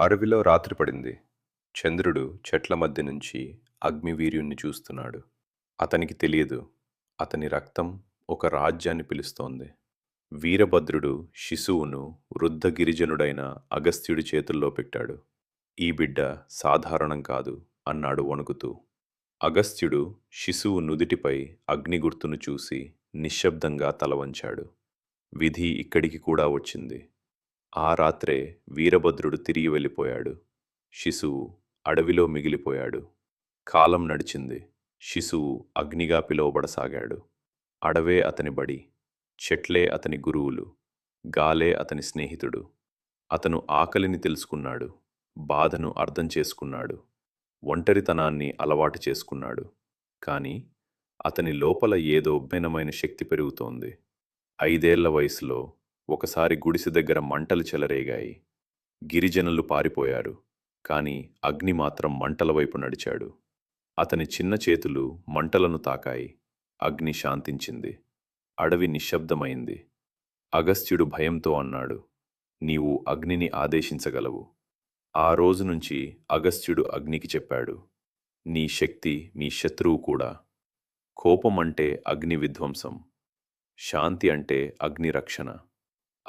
అడవిలో రాత్రి పడింది. చంద్రుడు చెట్ల మధ్య నుంచి అగ్నివీర్యుణ్ణి చూస్తున్నాడు. అతనికి తెలియదు అతని రక్తం ఒక రాజ్యాన్ని పిలుస్తోంది. వీరభద్రుడు శిశువును వృద్ధ గిరిజనుడైన అగస్త్యుడి చేతుల్లో పెట్టాడు. ఈ బిడ్డ సాధారణం కాదు అన్నాడు వణుకుతూ. అగస్త్యుడు శిశువు నుదిటిపై అగ్నిగుర్తును చూసి నిశ్శబ్దంగా తల వంచాడు. విధి ఇక్కడికి కూడా వచ్చింది. ఆ రాత్రే వీరభద్రుడు తిరిగి వెళ్ళిపోయాడు. శిశువు అడవిలో మిగిలిపోయాడు. కాలం నడిచింది. శిశువు అగ్నిగా పిలువబడసాగాడు. అడవే అతని బడి చెట్లే అతని గురువులు గాలే అతని స్నేహితుడు. అతను ఆకలిని తెలుసుకున్నాడు. బాధను అర్థం చేసుకున్నాడు. ఒంటరితనాన్ని అలవాటు చేసుకున్నాడు. కానీ అతని లోపల ఏదో భిన్నమైన శక్తి పెరుగుతోంది. ఐదేళ్ళ వయసులో ఒకసారి గుడిసె దగ్గర మంటలు చెలరేగాయి. గిరిజనులు పారిపోయారు. కాని అగ్ని మాత్రం మంటల వైపు నడిచాడు. అతని చిన్న చేతులు మంటలను తాకాయి. అగ్ని శాంతించింది. అడవి నిశ్శబ్దమైంది. అగస్త్యుడు భయంతో అన్నాడు నీవు అగ్నిని ఆదేశించగలవు. ఆ రోజు నుంచి అగస్త్యుడు అగ్నికి చెప్పాడు నీ శక్తి మీ శత్రువు కూడా. కోపం అంటే అగ్ని విధ్వంసం. శాంతి అంటే అగ్ని రక్షణ.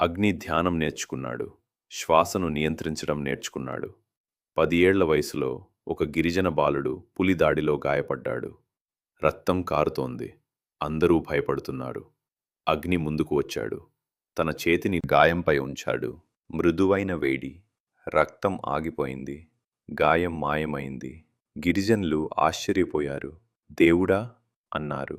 అగ్ని ధ్యానం నేర్చుకున్నాడు. శ్వాసను నియంత్రించడం నేర్చుకున్నాడు. పది ఏళ్ళ వయసులో ఒక గిరిజన బాలుడు పులి దాడిలో గాయపడ్డాడు. రక్తం కారుతోంది. అందరూ భయపడుతున్నారు. అగ్ని ముందుకు వచ్చాడు. తన చేతిని గాయంపై ఉంచాడు. మృదువైన వేడి. రక్తం ఆగిపోయింది. గాయం మాయమైంది. గిరిజనులు ఆశ్చర్యపోయారు. దేవుడా అన్నారు.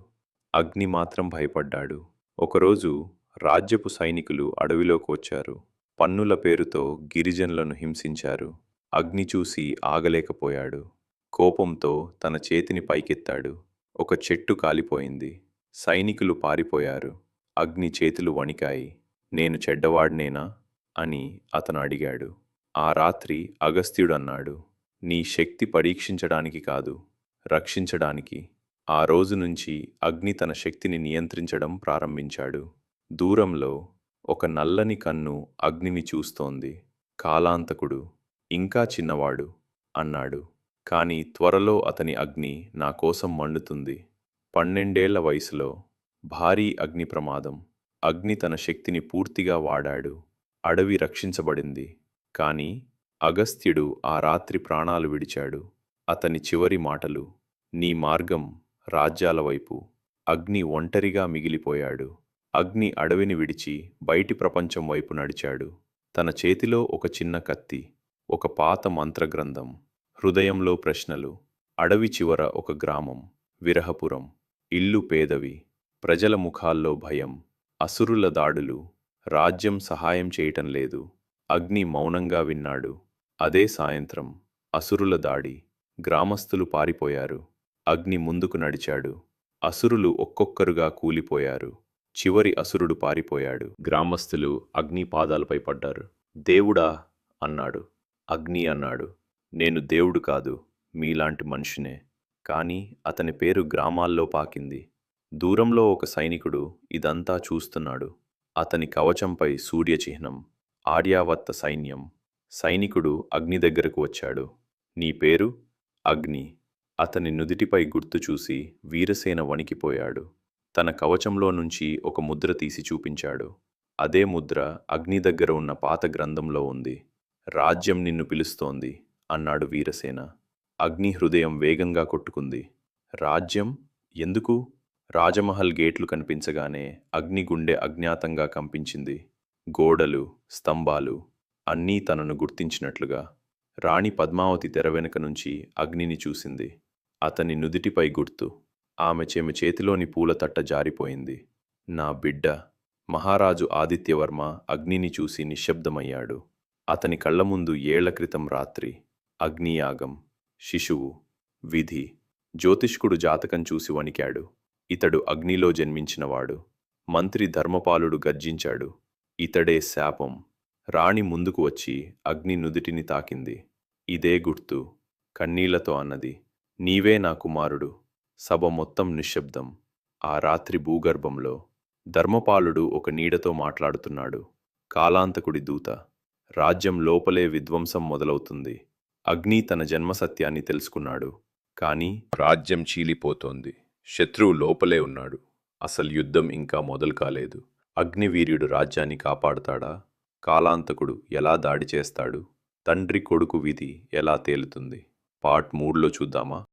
అగ్ని మాత్రం భయపడ్డాడు. ఒకరోజు రాజ్యపు సైనికులు అడవిలోకి వచ్చారు. పన్నుల పేరుతో గిరిజనులను హింసించారు. అగ్ని చూసి ఆగలేకపోయాడు. కోపంతో తన చేతిని పైకెత్తాడు. ఒక చెట్టు కాలిపోయింది. సైనికులు పారిపోయారు. అగ్ని చేతులు వణికాయి. నేను చెడ్డవాడినేనా? అని అతను అడిగాడు. ఆ రాత్రి అగస్త్యుడన్నాడు. నీ శక్తి పరీక్షించడానికి కాదు రక్షించడానికి. ఆ రోజు నుంచి అగ్ని తన శక్తిని నియంత్రించడం ప్రారంభించాడు. దూరంలో ఒక నల్లని కన్ను అగ్నిని చూస్తోంది. కాలాంతకుడు ఇంకా చిన్నవాడు అన్నాడు. కాని త్వరలో అతని అగ్ని నా కోసం మండుతుంది. పన్నెండేళ్ళ వయసులో భారీ అగ్ని ప్రమాదం. అగ్ని తన శక్తిని పూర్తిగా వాడాడు. అడవి రక్షించబడింది. కాని అగస్త్యుడు ఆ రాత్రి ప్రాణాలు విడిచాడు. అతని చివరి మాటలు నీ మార్గం రాజ్యాల వైపు. అగ్ని ఒంటరిగా మిగిలిపోయాడు. అగ్ని అడవిని విడిచి బయటి ప్రపంచం వైపు నడిచాడు. తన చేతిలో ఒక చిన్న కత్తి ఒక పాత మంత్రగ్రంథం హృదయంలో ప్రశ్నలు అడవి చివర ఒక గ్రామం విరహపురం ఇల్లు పేదవి ప్రజల ముఖాల్లో భయం అసురుల దాడులు రాజ్యం సహాయం చేయటం లేదు. అగ్ని మౌనంగా విన్నాడు. అదే సాయంత్రం అసురుల దాడి గ్రామస్తులు పారిపోయారు. అగ్ని ముందుకు నడిచాడు. అసురులు ఒక్కొక్కరుగా కూలిపోయారు. చివరి అసురుడు పారిపోయాడు. గ్రామస్థులు అగ్ని పాదాలపై పడ్డారు. దేవుడా అన్నాడు. అగ్ని అన్నాడు. నేను దేవుడు కాదు మీలాంటి మనిషినే. కానీ అతని పేరు గ్రామాల్లో పాకింది. దూరంలో ఒక సైనికుడు ఇదంతా చూస్తున్నాడు. అతని కవచంపై సూర్యచిహ్నం ఆర్యావత్త సైన్యం. సైనికుడు అగ్ని దగ్గరకు వచ్చాడు. నీ పేరు? అగ్ని. అతని నుదిటిపై గుర్తు చూసి వీరసేన వణికిపోయాడు. తన కవచంలో నుంచి ఒక ముద్ర తీసి చూపించాడు. అదే ముద్ర అగ్ని దగ్గర ఉన్న పాత గ్రంథంలో ఉంది. రాజ్యం నిన్ను పిలుస్తోంది అన్నాడు వీరసేన. అగ్ని హృదయం వేగంగా కొట్టుకుంది. రాజ్యం? ఎందుకు? రాజమహల్ గేట్లు కనిపించగానే అగ్ని గుండె అజ్ఞాతంగా కంపించింది. గోడలు స్తంభాలు అన్నీ తనను గుర్తించినట్లుగా. రాణి పద్మావతి తెర వెనుక నుంచి అగ్నిని చూసింది. అతని నుదిటిపై గుర్తు. ఆమె చెమి చేతిలోని పూల తట్ట జారిపోయింది. నా బిడ్డ మహారాజు ఆదిత్యవర్మ అగ్నిని చూసి నిశ్శబ్దమయ్యాడు. అతని కళ్ళ ముందు ఏళ్ళ క్రితం రాత్రి అగ్నియాగం శిశువు విధి జ్యోతిష్కుడు జాతకం చూసి వణికాడు. ఇతడు అగ్నిలో జన్మించినవాడు. మంత్రి ధర్మపాలుడు గర్జించాడు. ఇతడే శాపం. రాణి ముందుకు వచ్చి అగ్ని నుదిటిని తాకింది. ఇదే గుర్తు. కన్నీళ్ళతో అన్నది. నీవే నా కుమారుడు. సభ మొత్తం నిశ్శబ్దం. ఆ రాత్రి భూగర్భంలో ధర్మపాలుడు ఒక నీడతో మాట్లాడుతున్నాడు. కాలాంతకుడి దూత. రాజ్యం లోపలే విధ్వంసం మొదలవుతుంది. అగ్ని తన జన్మ సత్యాన్ని తెలుసుకున్నాడు. కానీ రాజ్యం చీలిపోతోంది. శత్రువు లోపలే ఉన్నాడు. అసలు యుద్ధం ఇంకా మొదలు కాలేదు. అగ్నివీర్యుడు రాజ్యాన్ని కాపాడుతాడా? కాలాంతకుడు ఎలా దాడి చేస్తాడు? తండ్రి కొడుకు విధి ఎలా తేలుతుంది? పార్ట్ మూడులో చూద్దామా?